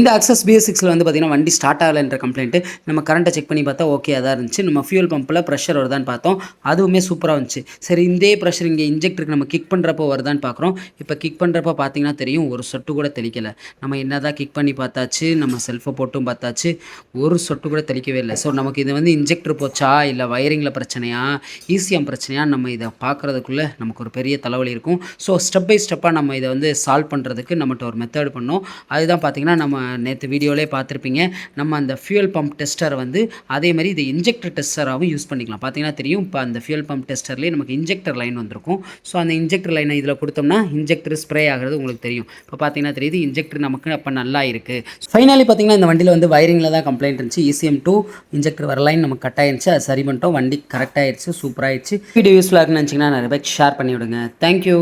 இந்த access PS சிக்ஸில் வந்து பார்த்திங்கன்னா வண்டி ஸ்டார்ட் ஆகலைன்ற கம்ப்ளைண்ட்டு நம்ம கரண்ட்டை செக் பண்ணி பார்த்தா ஓகே தான் இருந்துச்சு. நம்ம ஃபியூல் பம்பில் ப்ரெஷர் வருதான்னு பார்த்தோம். அதுவுமே சூப்பராக இருந்துச்சு சரி இதே ப்ரெஷர் இங்கே இன்ஜெக்டருக்கு நம்ம கிக் பண்ணுறப்போ வருதான்னு பார்க்குறோம். இப்போ கிக் பண்ணுறப்போ பார்த்தீங்கன்னா தெரியும் ஒரு சொட்டு கூட தெளிக்கலை. நம்ம என்ன தான் கிக் பண்ணி பார்த்தாச்சு நம்ம செல்ஃபை போட்டும் பார்த்தாச்சு ஒரு சொட்டு கூட தெளிக்கவே இல்லை. ஸோ நமக்கு இது வந்து இன்ஜெக்டர் போச்சா இல்லை வயரிங்கில் பிரச்சனையா ஈசிஎம் பிரச்சனையா நம்ம இதை பார்க்குறதுக்குள்ளே நமக்கு ஒரு பெரிய தலைவலி இருக்கும். ஸோ ஸ்டெப் பை ஸ்டெப்பாக நம்ம இதை வந்து சால்வ் பண்ணுறதுக்கு நம்மகிட்ட ஒரு மெத்தட் பண்ணோம். அதுதான் பார்த்தீங்கன்னா நம்ம நேற்று வீடியோலே பார்த்துருப்பீங்க. நம்ம அந்த ஃபியூல் பம்ப் டெஸ்டர் வந்து அதே மாதிரி இது இன்ஜெக்டர் டெஸ்டராகவும் யூஸ் பண்ணிக்கலாம். பார்த்தீங்கன்னா தெரியும் இப்போ அந்த ஃபியூல் பம்ப் டெஸ்டர்லேயே நமக்கு இன்ஜெக்டர் லைன் வந்திருக்கும். ஸோ அந்த இன்ஜெக்டர் லைனை இதில் கொடுத்தோம்னா இன்ஜெக்டர் ஸ்ப்ரே ஆகிறது உங்களுக்கு தெரியும். இப்போ பார்த்தீங்கன்னா தெரியுது இன்ஜெக்டர் நமக்கு அப்போ நல்லா இருக்குது ஃபைனலி பார்த்தீங்கன்னா இந்த வண்டியில் வந்து வயரிங்கில் தான் கம்ப்ளைண்ட் இருந்துச்சு. இசிஎம் டூ இன்ஜெக்டர் வர லைன் நமக்கு கட் ஆயிருச்சு அது சரி பண்ணிட்டோம். வண்டி கரெக்டாகிடுச்சு சூப்பராகிடுச்சு வீடியோ யூஸ்ஃபுல்லாக இருக்குன்னு நினச்சிங்கன்னா நிறைய பேர் ஷேர் பண்ணி விடுங்க தேங்க்யூ